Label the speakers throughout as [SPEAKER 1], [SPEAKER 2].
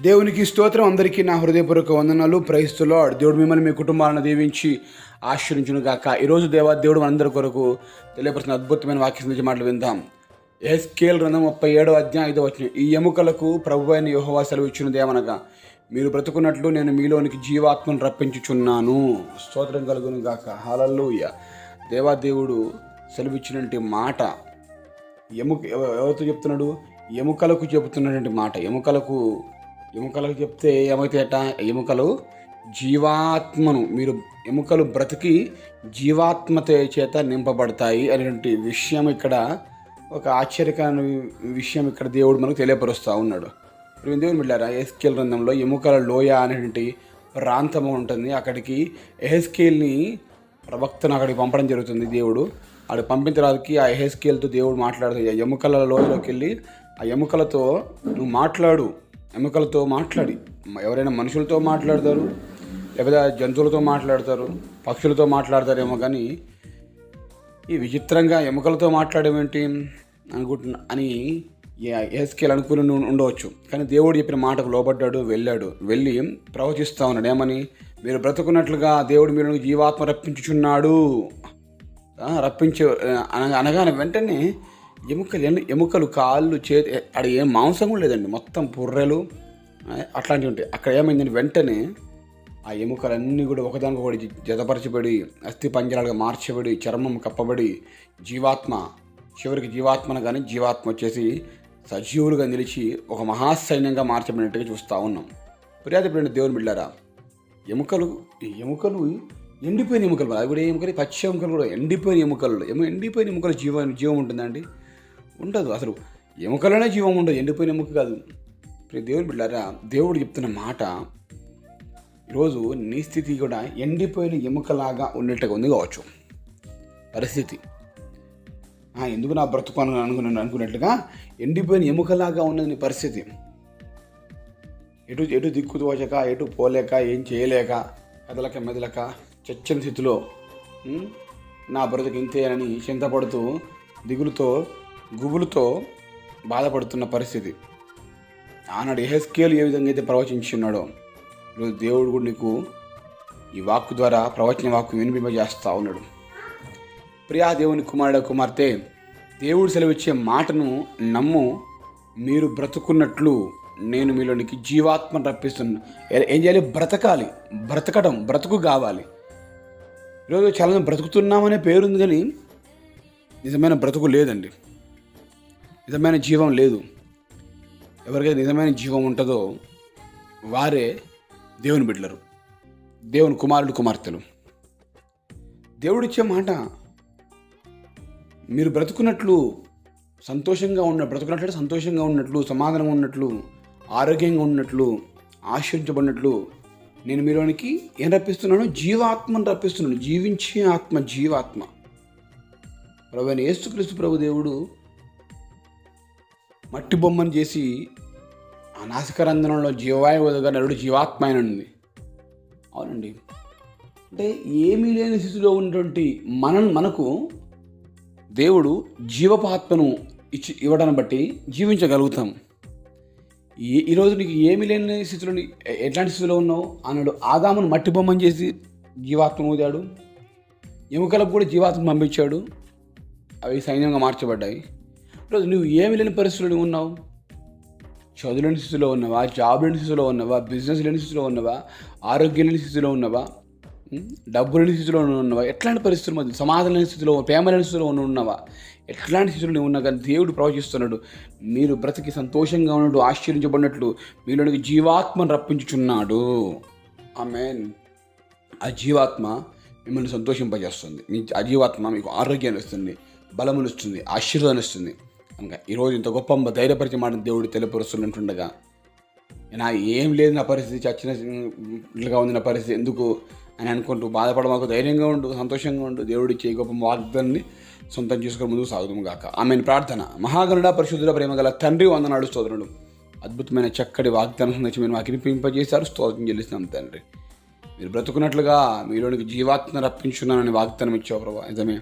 [SPEAKER 1] దేవునికి స్తోత్రం. అందరికీ నా హృదయపూర్వక వందనాలు. ప్రైస్తులో దేవుడు మిమ్మల్ని మీ కుటుంబాలను దీవించి ఆశ్రయించును గాక ఈరోజు దేవా దేవుడు మనందరి కొరకు తెలియపరిచిన అద్భుతమైన వాక్యం నుంచి మాటలు విందాం. ఎస్కేల్ గ్రంథం ముప్పై ఏడో అధ్యాయం ఐదో వచ్చిన ఈ ఎముకలకు ప్రభు అయిన యోహోవా సెలవు ఇచ్చిన దేవనగా. మీరు బ్రతుకున్నట్లు నేను మీలోనికి జీవాత్మను రప్పించుచున్నాను. స్తోత్రం కలుగును గాక హాలల్లుయ. దేవా దేవుడు సెలవిచ్చినటువంటి మాట ఎముక ఎవరితో చెప్తున్నాడు? ఎముకలకు చెబుతున్నటువంటి మాట. ఎముకలకు ఎముకలకు చెప్తే ఏమైతాయట ఎముకలు జీవాత్మను మీరు ఎముకలు బ్రతికి జీవాత్మత చేత నింపబడతాయి అనేటువంటి విషయం ఇక్కడ ఒక ఆశ్చర్యకరమైన విషయం ఇక్కడ దేవుడు మనకు తెలియపరుస్తూ ఉన్నాడు. దేవుని బిడ్డారా ఎస్కేల్ రంధంలో ఎముకల లోయ అనేటువంటి ప్రాంతం ఉంటుంది. అక్కడికి ఎహెస్కేల్ని ప్రవక్తను అక్కడికి పంపడం జరుగుతుంది దేవుడు. అక్కడ పంపిన తర్వాతకి ఆ ఎహెస్కేల్తో దేవుడు మాట్లాడుతుంది ఆ ఎముకల లోయలోకి వెళ్ళి ఆ ఎముకలతో నువ్వు మాట్లాడు ఎముకలతో మాట్లాడి ఎవరైనా మనుషులతో మాట్లాడతారు లేకపోతే జంతువులతో మాట్లాడతారు పక్షులతో మాట్లాడతారేమో కానీ ఈ విచిత్రంగా ఎముకలతో మాట్లాడడం ఏంటి అనుకుంటున్నా అని ఏస్కేల్ అనుకుని ఉండవచ్చు. కానీ దేవుడు చెప్పిన మాటకు లోబడ్డాడు వెళ్ళాడు. వెళ్ళి ప్రవచిస్తూ ఉన్నాడు. ఏమని? మీరు బ్రతుకున్నట్లుగా దేవుడు మీరు జీవాత్మ రప్పించుచున్నాడు. రప్పించే అనగా అనగానే వెంటనే ఎముకలు ఎన్ని ఎముకలు కాళ్ళు చేతి అక్కడ ఏం మాంసం కూడా లేదండి. మొత్తం పుర్రెలు అట్లాంటివి ఉంటాయి. అక్కడ ఏమైందంటే వెంటనే ఆ ఎముకలన్నీ కూడా ఒకదానికొకటి జతపరచబడి అస్థి పంజరాలుగా మార్చబడి చర్మం కప్పబడి జీవాత్మ చివరికి జీవాత్మను కానీ జీవాత్మ వచ్చేసి సజీవులుగా నిలిచి ఒక మహాసైన్యంగా మార్చబడినట్టుగా చూస్తూ ఉన్నాం. ఫిర్యాదు దేవుని బిడ్డారా ఎముకలు ఎముకలు ఎండిపోయిన ఎముకలు అవి కూడా ఎముకలు? పచ్చి ఎముకలు కూడా ఎండిపోయిన ఎముకలు. ఎము ఎండిపోయిన ఎముకలు జీవం జీవం ఉంటుందండి ఉండదు. అసలు ఎముకలనే జీవం ఉండదు. ఎండిపోయిన ఎముక కాదు. ఇప్పుడు బిడ్డారా దేవుడు చెప్తున్న మాట ఈరోజు నీ స్థితి కూడా ఎండిపోయిన ఎముకలాగా ఉన్నట్టుగా ఉంది కావచ్చు. పరిస్థితి. ఎందుకు నా బ్రతుకు అని అనుకున్నాను అనుకున్నట్లుగా ఎండిపోయిన ఎముకలాగా ఉన్నది నీ పరిస్థితి. ఎటు ఎటు దిక్కు తోచక ఎటు పోలేక ఏం చేయలేక కదలక మెదలక చచ్చని స్థితిలో నా బ్రతుకు ఇంతేనని చింతపడుతూ దిగులుతో గుబులుతో బాధపడుతున్న పరిస్థితి. ఆనాడు ఎహెస్కేల్ ఏ విధంగా అయితే ప్రవచించున్నాడో ఈరోజు దేవుడు కూడా నీకు ఈ వాక్కు ద్వారా ప్రవచన వాక్కు వినిపింపజేస్తూ ఉన్నాడు. ప్రియా దేవుని కుమారుడు కుమార్తె దేవుడు సెలవిచ్చే మాటను నమ్ము మీరు బ్రతుకున్నట్లు నేను మీలోనికి జీవాత్మను రప్పిస్తున్నా ఏం చేయాలి? బ్రతకాలి. బ్రతకడం బ్రతుకు కావాలి. ఈరోజు చాలా బ్రతుకుతున్నామనే పేరుంది కానీ నిజమైన బ్రతుకు లేదండి. నిజమైన జీవం లేదు. ఎవరికైతే నిజమైన జీవం ఉంటుందో వారే దేవుని బిడ్డలరు దేవుని కుమారుడు కుమార్తెలు. దేవుడిచ్చే మాట మీరు బ్రతుకున్నట్లు సంతోషంగా ఉన్న బ్రతుకున్నట్లు సంతోషంగా ఉన్నట్లు సమాధానంగా ఉన్నట్లు ఆరోగ్యంగా ఉన్నట్లు ఆశ్రయించబడినట్లు నేను మీలోనికి ఏం రప్పిస్తున్నాను? జీవాత్మను రప్పిస్తున్నాను. జీవించే ఆత్మ జీవాత్మ. ప్రభు ఏసుక్రీస్తు యేసుక్రీస్తు ప్రభు దేవుడు మట్టి బొమ్మను చేసి ఆ నాసికరంధనంలో జీవాయు వదగా నరుడు జీవాత్మ ఆయన ఉంది. అవునండి. అంటే ఏమీ లేని స్థితిలో ఉన్నటువంటి మన మనకు దేవుడు జీవపాత్మను ఇచ్చి ఇవ్వడాన్ని బట్టి జీవించగలుగుతాం. ఈ ఈరోజు నీకు ఏమీ లేని స్థితిలో ఎట్లాంటి స్థితిలో ఉన్నావు? అన్నాడు. ఆదామును మట్టి బొమ్మను చేసి జీవాత్మ ఊదాడు. ఎముకలకు కూడా జీవాత్మ పంపించాడు. అవి సైన్యంగా మార్చబడ్డాయి. ఈరోజు నువ్వు ఏమి లేని పరిస్థితులు ఉన్నావు? చదువు లేని స్థితిలో ఉన్నవా? జాబ్ లేని స్థితిలో ఉన్నవా? బిజినెస్ లేని స్థితిలో ఉన్నవా? ఆరోగ్యం లేని స్థితిలో ఉన్నవా? డబ్బు లేని స్థితిలో ఉన్నవా? ఎట్లాంటి పరిస్థితులు మధ్య సమాధానం లేని స్థితిలో ప్రేమ లేని స్థితిలో ఉన్నావా ఉన్నవా? ఎట్లాంటి స్థితిలో నువ్వు ఉన్నా కానీ దేవుడు ప్రవచిస్తున్నాడు మీరు బ్రతికి సంతోషంగా ఉన్నట్టు ఆశ్చర్యించబడినట్లు మీలోనికి జీవాత్మను రప్పించుచున్నాడు. ఆమెన్. ఆ జీవాత్మ మిమ్మల్ని సంతోషింపజేస్తుంది. మీ ఆ జీవాత్మ మీకు ఆరోగ్యాన్ని ఇస్తుంది బలమును ఇస్తుంది ఆశీర్వాదాన్ని ఇస్తుంది. అనగా ఈరోజు ఇంత గొప్ప ధైర్యపరిచే మాట దేవుడు తెలియపరుస్తున్నట్టుండగా నా ఏం లేదు నా పరిస్థితి చచ్చినట్లుగా ఉంది నా పరిస్థితి ఎందుకు? అని అనుకుంటూ బాధపడమాకు ధైర్యంగా ఉండు సంతోషంగా ఉండు. దేవుడి చే గొప్ప వాగ్దాన్ని సొంతం చేసుకుని ముందుకు సాగుదాం గాక. ఆమెను. ప్రార్థన. మహాగణుడ పరిశుద్ధుల ప్రేమ గల తండ్రి వందనాడు స్తోత్రుడు అద్భుతమైన చక్కటి వాగ్దానం నుంచి మీరు మాకు వినిపింపజేశారు. స్తోత్రం చెల్లిస్తున్నాం తండ్రి. మీరు బ్రతుకున్నట్లుగా మీలోనికి జీవాత్మ రప్పించున్నానని వాగ్దానం ఇచ్చావు ప్రభావ నిజమే.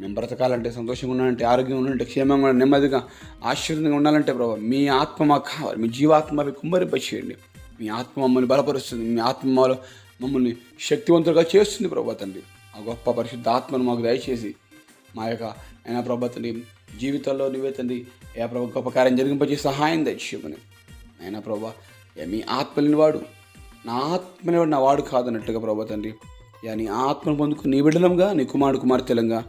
[SPEAKER 1] మేము బ్రతకాలంటే సంతోషంగా ఉండాలంటే ఆరోగ్యంగా ఉండాలంటే క్షేమంగా నెమ్మదిగా ఆశ్చర్యంగా ఉండాలంటే ప్రభావ మీ ఆత్మ మాకు కావాలి. మీ జీవాత్మ అవి కుమ్మరింపచేయండి. మీ ఆత్మ మమ్మల్ని బలపరుస్తుంది. మీ ఆత్మ మమ్మల్ని శక్తివంతులుగా చేస్తుంది ప్రభా తండ్రి. ఆ గొప్ప పరిశుద్ధ ఆత్మను మాకు దయచేసి మా యొక్క అయినా ప్రభా తండ్రి జీవితంలో నువ్వే తండ్రి ఏ ప్రభు గొప్ప కార్యం జరిగింపజే సహాయం దయచేయమని. అయినా ప్రభా మీ ఆత్మలేని వాడు నా ఆత్మని వాడు నా వాడు కాదన్నట్టుగా ప్రభా తండ్రి. యా నీ ఆత్మను పొందుకు నీ బిడ్డలంగా నీ కుమారుడు కుమార్తెలంగా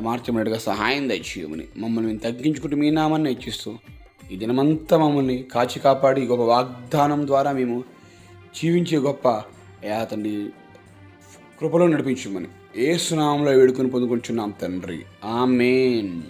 [SPEAKER 1] మార్చమన్నట్టుగా సహాయం దయచేయమని మమ్మల్ని మేము తగ్గించుకుంటూ మీ నామాన్ని హెచ్చిస్తూ ఈ దినమంతా మమ్మల్ని కాచి కాపాడి గొప్ప వాగ్దానం ద్వారా మేము జీవించే గొప్ప యా తండ్రి కృపలో నడిపించమని ఏ సునామంలో వేడుకొని పొందుకుంటున్నాం తండ్రి. ఆమెన్.